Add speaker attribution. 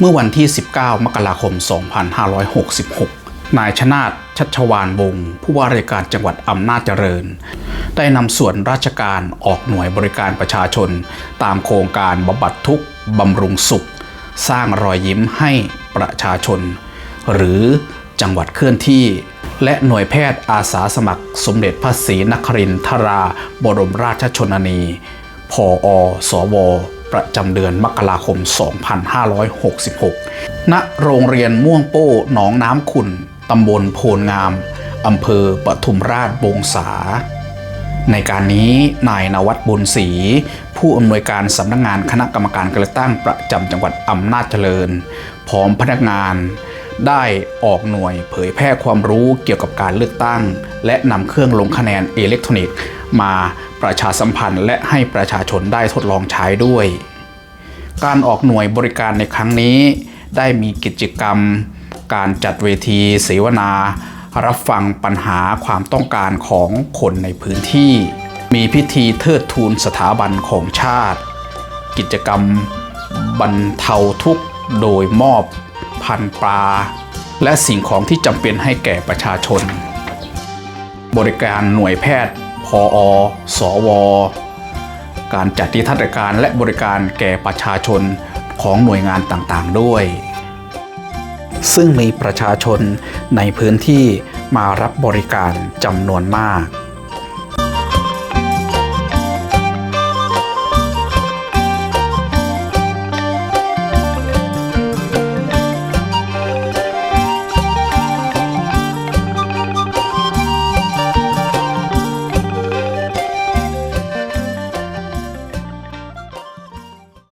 Speaker 1: เมื่อวันที่ 19 มกราคม 2566 นายชนาตชัชวานวงศ์ผู้ว่าราชการจังหวัดอำนาจเจริญ ได้นำส่วนราชการออกหน่วยบริการประชาชน ตามโครงการบำบัดทุกข์บำรุงสุข สร้างรอยยิ้มให้ประชาชน หรือจังหวัดเคลื่อนที่ และหน่วยแพทย์อาสาสมัคร สมเด็จพระศรีนครินทราบรมราชชนนีพออสว ประจำเดือนมกราคม 2566 ณ โรงเรียนม่วงโป้หนองน้ำขุ่นตำบลโพนงามอำเภอปทุมราชบงสาในการนี้นายนวัดบุญศรีผู้อำนวยการสำนักงงานคณะกรรมการการเลือกตั้งประจำจังหวัดอำนาจเจริญ พร้อมพนักงาน ได้ออกหน่วยเผยแพร่ความรู้เกี่ยวกับการเลือกตั้ง และนำเครื่องลงคะแนนอิเล็กทรอนิกส์ มาประชาสัมพันธ์และให้ประชาชนได้ทดลองใช้ด้วย การออกหน่วยบริการในครั้งนี้ ได้มีกิจกรรม การจัดเวทีเสวนา รับฟังปัญหาความต้องการของคนในพื้นที่ มีพิธีเทิดทูนสถาบันของชาติ กิจกรรมบรรเทาทุกข์โดยมอบ พันธุ์ปลา และสิ่งของที่จำเป็นให้แก่ประชาชน บริการหน่วยแพทย์ พออสวการจัดนิทรรศการและบริการแก่ประชาชนของหน่วยงานต่างๆด้วย ซึ่งมีประชาชนในพื้นที่มารับบริการจำนวนมาก